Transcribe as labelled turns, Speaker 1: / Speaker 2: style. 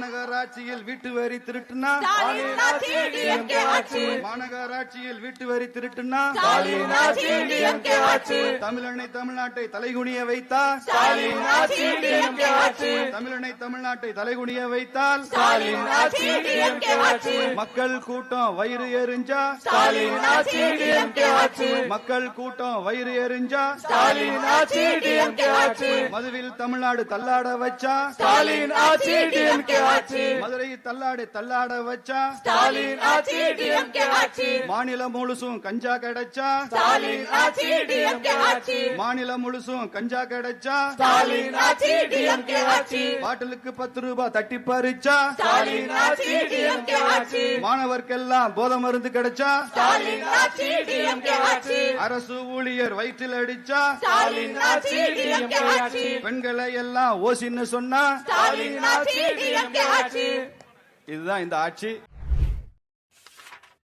Speaker 1: மாநகராட்சியில் வீட்டு வரி திருட்டுனா? மாநகராட்சியில் வீட்டு வரி திருட்டுனா? தமிழனை தமிழ்நாட்டை தலைகுனிய
Speaker 2: டிஎம்கே ஆட்சி
Speaker 1: தமிழனை தமிழ்நாட்டை தலைகுனிய வைத்தால்
Speaker 2: ஸ்டாலின் ஆட்சி டிஎம்கே ஆட்சி.
Speaker 1: மக்கள் கூட்டம் வயிறு எரிஞ்சா
Speaker 2: ஸ்டாலின் ஆட்சி டிஎம்கே ஆட்சி.
Speaker 1: மக்கள் கூட்டம் வயிறு எரிஞ்சா
Speaker 2: ஸ்டாலின் ஆட்சி டிஎம்கே ஆட்சி.
Speaker 1: மதுவில் தமிழ்நாடு தள்ளாட வச்சா
Speaker 2: ஸ்டாலின் ஆட்சி டிஎம்கே ஆட்சி.
Speaker 1: மதுரை தள்ளாடு தள்ளாட வச்சா
Speaker 2: ஸ்டாலின் ஆட்சி டிஎம்கே ஆட்சி.
Speaker 1: மாநிலம் முழுசும் கஞ்சா கிடைச்சா
Speaker 2: ஸ்டாலின் ஆட்சி டிஎம்கே ஆட்சி.
Speaker 1: மாநிலம் முழுசும் கஞ்சா கிடைச்சா
Speaker 2: ஸ்டாலின் ஆட்சி டிஎம்கே ஆட்சி.
Speaker 1: பாட்டிலுக்கு பத்து ரூபாய் தட்டி பறிச்சா
Speaker 2: ஸ்டாலின் ஆட்சி டிஎம்கே ஆட்சி.
Speaker 1: மாணவர்க்கெல்லாம் போதை மருந்து கிடைச்சா
Speaker 2: ஸ்டாலின் ஆட்சி டிஎம்கே ஆட்சி.
Speaker 1: அரசு ஊழியர் வயிற்றில் அடிச்சா
Speaker 2: ஸ்டாலின் ஆட்சி டிஎம்கே ஆட்சி.
Speaker 1: பெண்களை எல்லாம் ஓசின்னு சொன்னா
Speaker 2: ஸ்டாலின் ஆட்சி டிஎம்கே ஆட்சி.
Speaker 1: இதுதான் இந்த ஆட்சி.